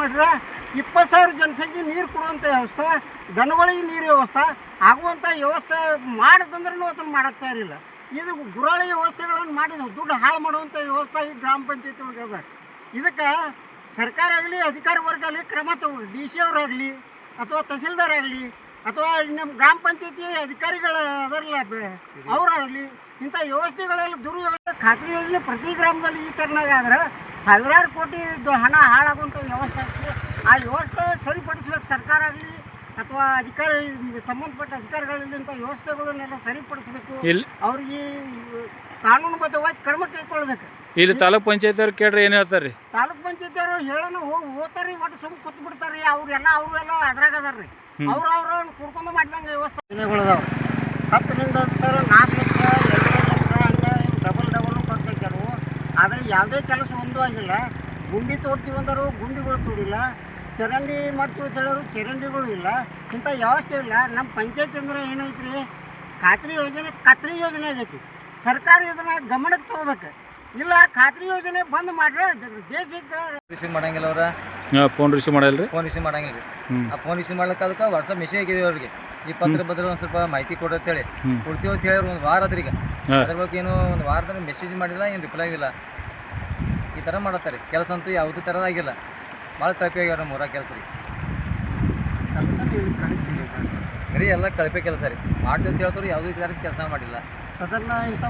ಮಾಡ್ರ, ಇಪ್ಪತ್ತು ಸಾವಿರ ಜನಸಂಖ್ಯೆ ನೀರು ಕೊಡುವಂಥ ವ್ಯವಸ್ಥೆ, ದನಗಳಿಗೆ ನೀರು ವ್ಯವಸ್ಥೆ, ಆಗುವಂಥ ವ್ಯವಸ್ಥೆ ಮಾಡದಂದ್ರೂ ಅದನ್ನು ಮಾಡಕ್ತಾ ಇರಲಿಲ್ಲ. ಇದು ಗುರಾಳಿ ವ್ಯವಸ್ಥೆಗಳನ್ನು ಮಾಡಿದ ದುಡ್ಡು ಹಾಳು ಮಾಡುವಂಥ ವ್ಯವಸ್ಥೆ ಈ ಗ್ರಾಮ ಪಂಚಾಯತಿ ಅದ. ಇದಕ್ಕೆ ಸರ್ಕಾರ ಆಗಲಿ, ಅಧಿಕಾರ ವರ್ಗ ಆಗಲಿ, ಕ್ರಮ ತಗೊಳ್ಳಿ. ಡಿ ಸಿ ಅವರಾಗಲಿ, ಅಥವಾ ತಹಸೀಲ್ದಾರ್ ಆಗಲಿ, ಅಥವಾ ನಮ್ಮ ಗ್ರಾಮ ಪಂಚಾಯತಿ ಅಧಿಕಾರಿಗಳ ಅದರಲ್ಲ ಅವರಾಗಲಿ, ಇಂಥ ವ್ಯವಸ್ಥೆಗಳೆಲ್ಲ ದುರ್ವ್ಯವಸ್ಥೆ, ಖಾತ್ರಿ ಯೋಜನೆ ಪ್ರತಿ ಗ್ರಾಮದಲ್ಲಿ ಈ ಥರನಾಗ ಆದ್ರೆ ಸಾವಿರಾರು ಕೋಟಿ ಹಣ ಹಾಳಾಗುವಂಥ ವ್ಯವಸ್ಥೆ ಆಗ್ತದೆ. ಆ ವ್ಯವಸ್ಥೆ ಸರಿಪಡಿಸ್ಬೇಕು ಸರ್ಕಾರ ಆಗಲಿ ಅಥವಾ ಅಧಿಕಾರಿ ಸಂಬಂಧಪಟ್ಟ ಅಧಿಕಾರಿಗಳಿಂದ ವ್ಯವಸ್ಥೆಗಳನ್ನೆಲ್ಲ ಸರಿಪಡಿಸ್ಬೇಕು. ಅವ್ರಿಗೆ ಕಾನೂನುಬದ್ಧವಾಗಿ ಕ್ರಮ ಕೈಗೊಳ್ಬೇಕು. ಇಲ್ಲಿ ತಾಲೂಕ್ ಪಂಚಾಯತ್ ಅವ್ರು ಕೇಳ್ರಿ ಏನು ಹೇಳ್ತಾರೆ ರೀ ತಾಲೂಕ್ ಪಂಚಾಯತ್ ಅವರು ಹೇಳೋಣ ಹೋಗಿ ಹೋಗ್ತಾರ್ರಿ ಒಟ್ಟು ಸುಮ್ಮನೆ ಕೂತ್ ಬಿಡ್ತಾರ್ರಿ. ಅವ್ರೆಲ್ಲ ಅವ್ರೆಲ್ಲ ಅದ್ರಾಗ ಅದಾರ ರೀ ಅವ್ರು ಅವ್ರ ಕುಡ್ಕೊಂಡು ಮಾಡಿದಂಗೆ ವ್ಯವಸ್ಥೆ ಯೋಜನೆಗಳದಾವ ಹತ್ತರಿಂದ ಸರ್ ನಾಲ್ಕು ಲಕ್ಷ ಎರಡು ಲಕ್ಷ ಹಂಗೆ ಡಬಲ್ ಡಬಲ್ ಖರ್ಚಾಕ್ಯಾರು ಆದರೆ ಯಾವುದೇ ಕೆಲಸ ಒಂದೂ ಆಗಿಲ್ಲ. ಗುಂಡಿ ತೋಡ್ತೀವಿ ಅಂದರು ಗುಂಡಿಗಳು ತೋಡಿಲ್ಲ. ಚರಂಡಿ ಮಾಡ್ತೀವಿ ಅಂತ ಹೇಳೋರು ಚರಂಡಿಗಳು ಇಲ್ಲ. ಇಂಥ ವ್ಯವಸ್ಥೆ ಇಲ್ಲ. ನಮ್ಮ ಪಂಚಾಯತ್ ಅಂದ್ರೆ ಏನೈತ್ರಿ? ಖಾತ್ರಿ ಯೋಜನೆ ಖಾತ್ರಿ ಯೋಜನೆ ಆಗೈತಿ. ಸರ್ಕಾರ ಇದನ್ನ ಗಮನಕ್ಕೆ ತಗೋಬೇಕು. ಇಲ್ಲ ಖಾತ್ರಿ ಯೋಜನೆ ಬಂದ್ ಮಾಡ್ರೆ ದೇಶಕ್ಕೆ ರಿಸೀವ್ ಮಾಡಂಗಿಲ್ಲ ಅವ್ರ? ಫೋನ್ ರಿಸೀವ್ ಮಾಡಲ್ರಿ? ಫೋನ್ ರಿಸೀವ್ ಮಾಡಂಗಿಲ್ಲ ರೀ. ಆ ಫೋನ್ ರಿಸೀವ್ ಮಾಡ್ಲಿಕ್ಕೆ ಅದಕ್ಕೆ ವಾಟ್ಸಪ್ ಮೆಸೇಜ್ ಆಗಿದೀವಿ ಅವ್ರಿಗೆ. ಈ ಪತ್ರ ಬದಲು ಒಂದು ಸ್ವಲ್ಪ ಮಾಹಿತಿ ಕೊಡತ್ತೇಳಿ ಅಂತೇಳಿ. ಕೊಡ್ತೀವಿ ಅಂತ ಹೇಳಿ ಒಂದು ವಾರ ಆದ್ರೀಗ. ಅದ್ರ ಬಗ್ಗೆ ಏನು ಒಂದು ವಾರದಲ್ಲಿ ಮೆಸೇಜ್ ಮಾಡಿಲ್ಲ ಏನು ರಿಪ್ಲೈ ಇಲ್ಲ ಈ ಥರ ಮಾಡತ್ತಾರೆ ಕೆಲಸ ಅಂತೂ ಯಾವುದೇ ಥರದ ಆಗಿಲ್ಲ. ಭಾಳ ಕಳಪೆ ಆಗ್ಯಾರ ಮೂರ ಕೆಲಸ ರೀ. ಬರೀ ಎಲ್ಲ ಕಳಪೆ ಕೆಲಸ ರೀ. ಮಾಡ್ತೀವಿ ಅಂತ ಹೇಳ್ತಾರೆ ಯಾವುದೇ ಥರದ ಕೆಲಸ ಮಾಡಿಲ್ಲ. ಸದನ ಇಂಥ